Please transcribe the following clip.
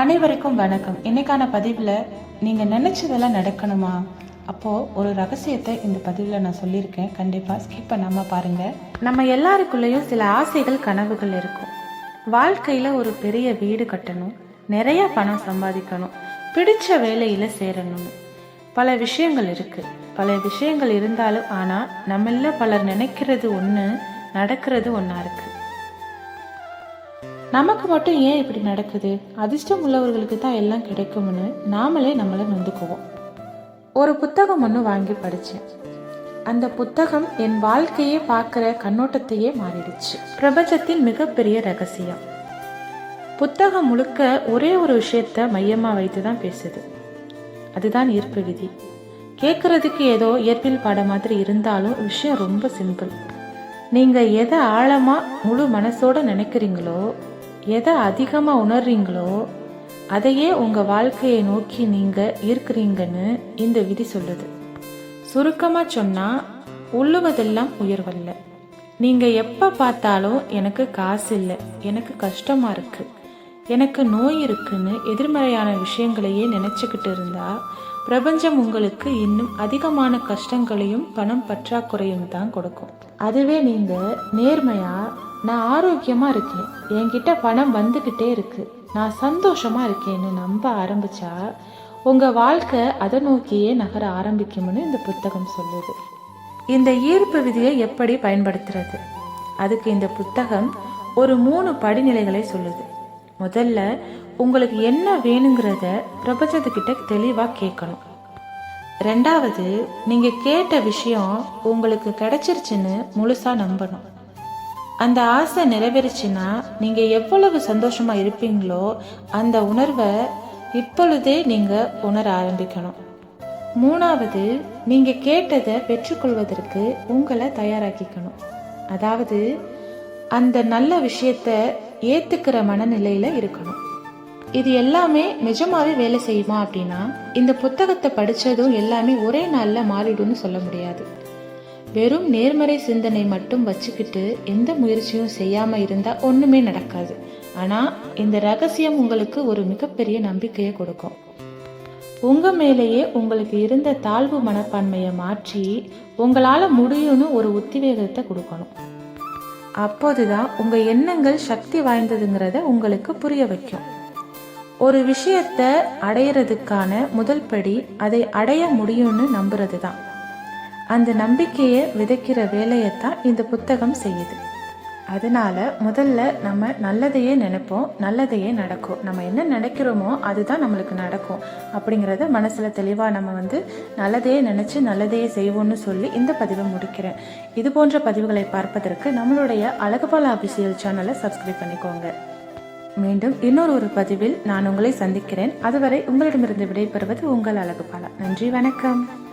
அனைவருக்கும் வணக்கம். இன்னைக்கான பதிவில் நீங்கள் நினச்சதெல்லாம் நடக்கணுமா? அப்போது ஒரு ரகசியத்தை இந்த பதிவில் நான் சொல்லியிருக்கேன். கண்டிப்பாக ஸ்கிப் பண்ணாமல் பாருங்கள் நம்ம எல்லாருக்குள்ளேயும் சில ஆசைகள் கனவுகள் இருக்கும். வாழ்க்கையில் ஒரு பெரிய வீடு கட்டணும். நிறைய பணம் சம்பாதிக்கணும். பிடிச்ச வேலையில் சேரணும் பல விஷயங்கள் இருக்குது பல விஷயங்கள் இருந்தாலும் ஆனால் நம்மள பலர் நினைக்கிறது ஒன்று நடக்கிறது ஒன்றா இருக்குது நமக்கு மட்டும் ஏன் இப்படி நடக்குது? அதிர்ஷ்டம் உள்ளவர்களுக்கு தான் எல்லாம் கிடைக்கும்னு நாமளே நம்மளை நொந்துக்குவோம். ஒரு புத்தகம் ஒன்று வாங்கி படித்தேன் அந்த புத்தகம் என் வாழ்க்கையே பார்க்குற கண்ணோட்டத்தையே மாறிடுச்சு. பிரபஞ்சத்தின் மிகப்பெரிய ரகசியம். புத்தகம் முழுக்க ஒரே ஒரு விஷயத்த மையமாக வைத்து தான் பேசுது. அதுதான் ஈர்ப்பு விதி. கேட்குறதுக்கு ஏதோ இயற்பியல் பாடம் மாதிரி இருந்தாலும் விஷயம் ரொம்ப சிம்பிள். நீங்கள் எதை ஆழமாக முழு மனசோட நினைக்கிறீங்களோ எதை அதிகமாக உணர்றீங்களோ அதையே உங்கள் வாழ்க்கையை நோக்கி நீங்கள் இருக்கிறீங்கன்னு இந்த விதி சொல்லுது. சுருக்கமாக சொன்னால் உள்ளுவதெல்லாம் உயர்வல்ல. நீங்கள் எப்போ பார்த்தாலும் எனக்கு காசு இல்லை எனக்கு கஷ்டமாக இருக்குது எனக்கு நோய் இருக்குன்னு எதிர்மறையான விஷயங்களையே நினச்சிக்கிட்டு இருந்தா பிரபஞ்சம் உங்களுக்கு இன்னும் அதிகமான கஷ்டங்களையும் பணம் பற்றாக்குறையும் தான் கொடுக்கும். அதுவே நீங்கள் நேர்மையாக நான் ஆரோக்கியமாக இருக்கேன். என்கிட்ட பணம் வந்துக்கிட்டே இருக்கு. நான் சந்தோஷமாக இருக்கேன்னு நம்ப ஆரம்பிச்சா உங்கள் வாழ்க்கை அதை நோக்கியே நகர ஆரம்பிக்கும்னு இந்த புத்தகம் சொல்லுது. இந்த ஈர்ப்பு விதியை எப்படி பயன்படுத்துறது? அதுக்கு இந்த புத்தகம் ஒரு மூணு படிநிலைகளை சொல்லுது. முதல்ல உங்களுக்கு என்ன வேணுங்கிறத பிரபஞ்சத்துக்கிட்ட தெளிவாக கேட்கணும். ரெண்டாவது நீங்கள் கேட்ட விஷயம் உங்களுக்கு கிடைச்சிருச்சுன்னு முழுசாக நம்பணும். அந்த ஆசை நிறைவேறுச்சுன்னா நீங்கள் எவ்வளவு சந்தோஷமாக இருப்பீங்களோ அந்த உணர்வை இப்பொழுதே நீங்கள் உணர ஆரம்பிக்கணும். மூணாவது நீங்கள் கேட்டதை பெற்றுக்கொள்வதற்கு உங்களை தயாராக்கிக்கணும். அதாவது அந்த நல்ல விஷயத்த ஏத்துக்கிற மனநிலையில இருக்கணும். இது எல்லாமே நிஜமாவே வேலை செய்யுமா அப்படின்னா இந்த புத்தகத்தை படிச்சதும் எல்லாமே ஒரே நாள்ல மாறிடும்னு சொல்ல முடியாது. வெறும் நேர்மறை சிந்தனை மட்டும் வச்சுக்கிட்டு எந்த முயற்சியும் செய்யாமல் இருந்தால் ஒன்றுமே நடக்காது. ஆனால் இந்த ரகசியம் உங்களுக்கு ஒரு மிகப்பெரிய நம்பிக்கையை கொடுக்கும். உங்கள் மேலேயே உங்களுக்கு இருந்த தாழ்வு மனப்பான்மையை மாற்றி உங்களால் முடியும்னு ஒரு உத்திவேகத்தை கொடுக்கணும். அப்போதுதான் உங்கள் எண்ணங்கள் சக்தி வாய்ந்ததுங்கிறத உங்களுக்கு புரிய வைக்கும். ஒரு விஷயத்தை அடையிறதுக்கான முதல் படி அதை அடைய முடியும்னு நம்புறது தான் அந்த நம்பிக்கையை விதைக்கிற வேலையைத்தான் இந்த புத்தகம் செய்யுது. அதனால முதல்ல நம்ம நல்லதையே நினைப்போம் நல்லதையே நடக்கும். நம்ம என்ன நினைக்கிறோமோ அதுதான் நம்மளுக்கு நடக்கும் அப்படிங்கிறத மனசில் தெளிவாக நம்ம வந்து நல்லதையே நினச்சி நல்லதையே செய்வோம்னு சொல்லி இந்த பதிவை முடிக்கிறேன். இது போன்ற பதிவுகளை பார்ப்பதற்கு நம்மளுடைய அழகுபால அபிஷியல் சேனலை சப்ஸ்கிரைப் பண்ணிக்கோங்க. மீண்டும் இன்னொரு ஒரு பதிவில் நான் உங்களை சந்திக்கிறேன். அதுவரை உங்களிடமிருந்து விடைபெறுவது உங்கள் அழகுபாலா. நன்றி வணக்கம்.